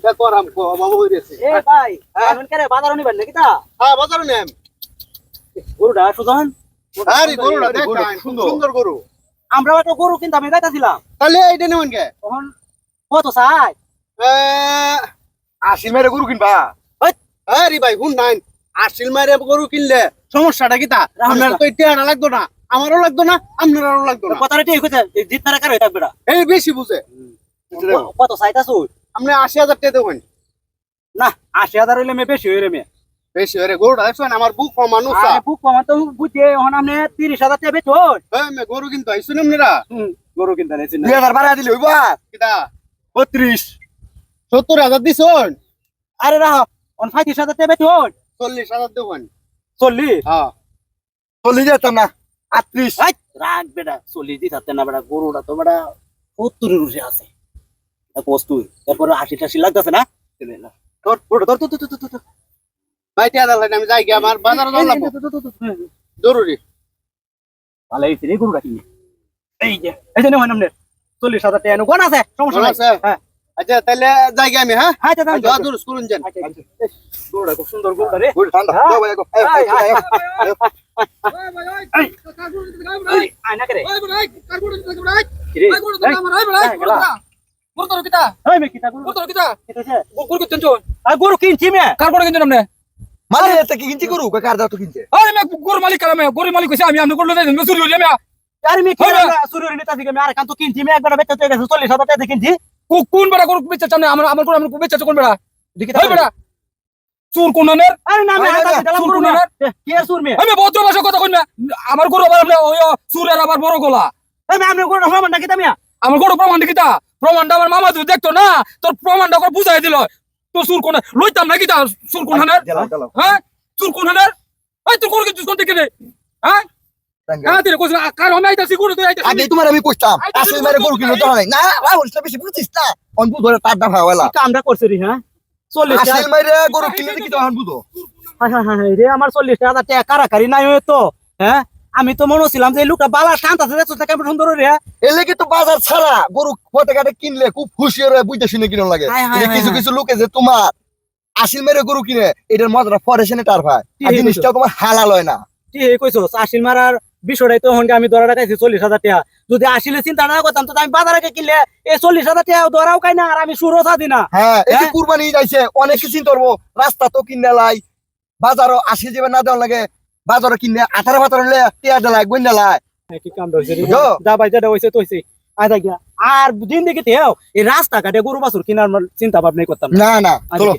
এটা করাম বাবা হইরেছে এ ভাই এখন কেরে বাজার নিবেন নাকি তা? হ্যাঁ বাজার নেম। গরুটা সুজন? আরে গরুটা দেখ সুন্দর। সুন্দর গরু। আমরা একটা গরু কিনতে আমি যাইতাছিলাম তাহলে এইটা নেবেন কে? তখন কত চাই? আশিল মাইরে গরু কিনবা? আরে ভাই হুন নাই আশিল মাইরে গরু কিনলে সমস্যাটা কি তা? আপনার তো টেয়ারা লাগতো না আমারও লাগতো না আপনারও লাগতো না। কথাটা ঠিক হইছে জিত তারা কার হইতা বেড়া এই বেশি বুঝে। কত চাইতাছু আপনি আশি হাজার টাকা দেবেন না। আশি হাজার হইলে মে বেশি হইলে মে বেশি হয়ে গরুটা দেখছেন আমার বুক আরে বুক কমা তো বুঝে এখন আপনি তিরিশ হাজার টাকা বেচো। গরু কিন্তু আইসুন আপনারা? গরু কিনতে নিয়েছি দুই হাজার বাড়া দিলে হইবা। কিতা? বত্রিশ। সত্তর হাজার দিছুন আরে রাহ অন পঁয়ত্রিশ হাজার টাকা বেচো। চল্লিশ হাজার দেবেন চল্লিশ? হ্যাঁ। চল্লিশ যেতাম না আটত্রিশ। রাখ বেটা চল্লিশ দিতে না বেটা গরুটা তো বেটা সত্তরের উঠে আছে। কস্তুই তারপরে আশি টাশি লাগতেছে না তোর তোর তোর তোর তোর তোর ভাই টিয়া দালাইন আমি যাই গিয়ে আমার বাজারে যাওয়া লাগবো জরুরি ভালো এই? হ্যাঁ আচ্ছা হ্যাঁ আচ্ছা আচ্ছা, আচ্ছা। ঠান্ডা হ্যাঁ। এই, এই, গেলা। এই, মে কিতা? গরু কিতা আছে? আর গরু কিনছি মে মালিক একটা কি কিনছি করু কার দাও তো কিনছে? আরে মে কি সুরের নেতা থেকে মে আর কান তো কিনছি মে একবার বেচতে গেছে চল্লিশ হাজার টাকা দিয়ে কিনছি। কোন বেড়া গরু বেচা চান? আমার আমার গরু আমার বেচা কোন বেড়া? দেখি বেড়া। চুর আরে না? কি আর মে আমি ভদ্র ভাষা কথা কই না আমার গরু আবার আবার বড় গলা। গরুটা নাকি তামিয়া আমার গরু প্রমাণ কিতা প্রমাণটা আমার মামা যদি দেখতো না তোর প্রমাণটা করে বুঝাই দিল। তো সুর কোন লইতাম না কিতা সুর কোন। হ্যাঁ? সুর কোন ওই তোর গরু কিছু কোন থেকে রে? হ্যাঁ? হ্যাঁ তুই কার আমি আইতাছি গরু তুই আগে তোমার আমি কইতাম আসল মেরে গরু কিনো তো নাই। না বেশি ধরে তার কামটা রে হ্যাঁ? চল্লিশ আসল মেরে গরু কিনলে কি তখন বুঝো। হ্যাঁ হ্যাঁ হ্যাঁ রে আমার চল্লিশ হাজার টাকা কারাকারি নাই হয়ে তো হ্যাঁ? আমি তো মনে ছিলাম যে লোকটা বালা শান্ত আছে দেখছ কেমন সুন্দর রে এলে কি তো বাজার ছাড়া গরু পথে ঘাটে কিনলে খুব খুশি হয়ে বুঝতে শুনে কিনো লাগে। কিছু কিছু লোকে যে তোমার আসিল মেরে গরু কিনে এটার মজাটা পরে শুনে টার ভাই। জিনিসটা তোমার হালাল হয় না। কি হে কইছো। আশিল মারার বিষয়টাই তো হনকে আমি ধরা রাখাইছি চল্লিশ হাজার টাকা। যদি আসিলে চিন্তা না করতাম তো আমি বাজারে কিনলে এই চল্লিশ হাজার টাকা ধরাও খাই না আর আমি সুরও থাকি না। হ্যাঁ এই হ্যাঁ? কুরবানি যাইছে অনেক কিছু করব। রাস্তা তো কিনে লাই বাজারও আসি যাবে না দেওয়া লাগে বাজারও কিনে আঠারো বাজার হলে পেঁয়াজ দেলাই গইন দেলাই কি কাম রয়েছে তো আর দিন দেখি তেও এই রাস্তা কাটে গরু বাছুর কিনার চিন্তা ভাবনাই করতাম না। না চলো।